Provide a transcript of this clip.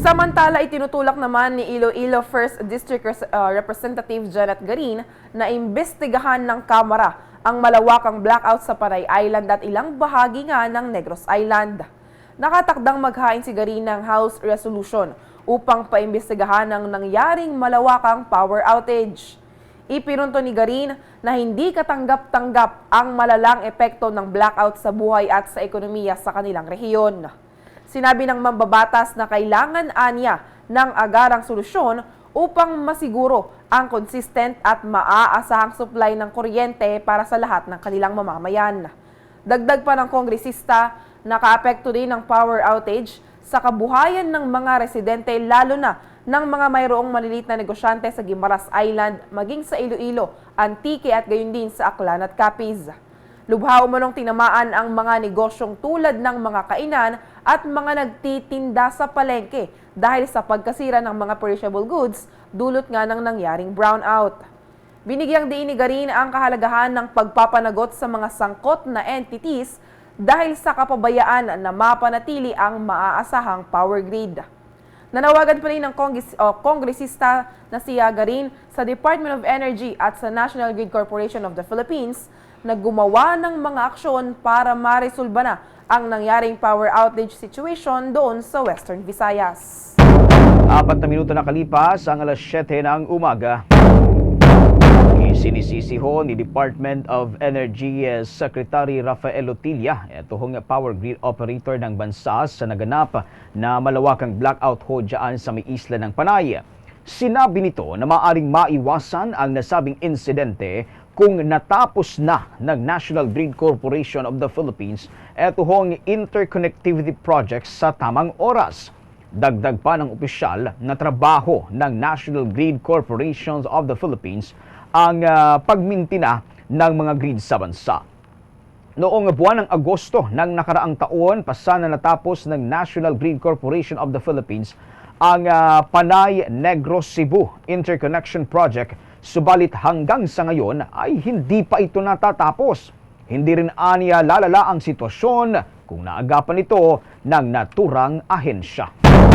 Samantala, itinutulak naman ni Iloilo 1st District uh, Representative Janet Garin na imbestigahan ng Kamara ang malawakang blackout sa Panay Island at ilang bahagi nga ng Negros Island. Nakatakdang maghain si Garin ng House Resolution upang paimbestigahan ang nangyaring malawakang power outage. Ipinunto ni Garin na hindi katanggap-tanggap ang malalang epekto ng blackout sa buhay at sa ekonomiya sa kanilang rehiyon. Sinabi ng mambabatas na kailangan anya ng agarang solusyon upang masiguro ang consistent at maaasahang supply ng kuryente para sa lahat ng kanilang mamamayan. Dagdag pa ng kongresista, nakaapekto din ng power outage sa kabuhayan ng mga residente lalo na ng mga mayroong maliliit na negosyante sa Guimaras Island maging sa Iloilo, Antique at gayon din sa Aklan at Capiz. Lubha umanong tinamaan ang mga negosyong tulad ng mga kainan at mga nagtitinda sa palengke dahil sa pagkasira ng mga perishable goods dulot nga ng nangyaring brownout. Binigyang diin ni Garin ang kahalagahan ng pagpapanagot sa mga sangkot na entities dahil sa kapabayaan na mapanatili ang maaasahang power grid. Nanawagan pa rin ng kongres, o, kongresista na si Garin sa Department of Energy at sa National Grid Corporation of the Philippines na gumawa ng mga aksyon para maresolba na ang nangyaring power outage situation doon sa Western Visayas. Apat na minuto na kalipas ang alas 7 ng umaga. Isinisisiho ni Department of Energy eh, Secretary Rafael Otilla, ito hong power grid operator ng bansa sa naganap na malawakang blackout ho dyan sa may isla ng Panay. Sinabi nito na maaring maiwasan ang nasabing insidente kung natapos na ng National Grid Corporation of the Philippines ito hong interconnectivity projects sa tamang oras. Dagdag pa ng opisyal na trabaho ng National Grid Corporations of the Philippines ang ah, pagmintina ng mga grid sa bansa. Noong buwan ng Agosto ng nakaraang taon, pasana natapos ng National Grid Corporation of the Philippines ang ah, Panay Negros Cebu Interconnection Project, subalit hanggang sa ngayon ay hindi pa ito natatapos. Hindi rin aniya lalala ang sitwasyon kung naagapan ito ng naturang ahensya.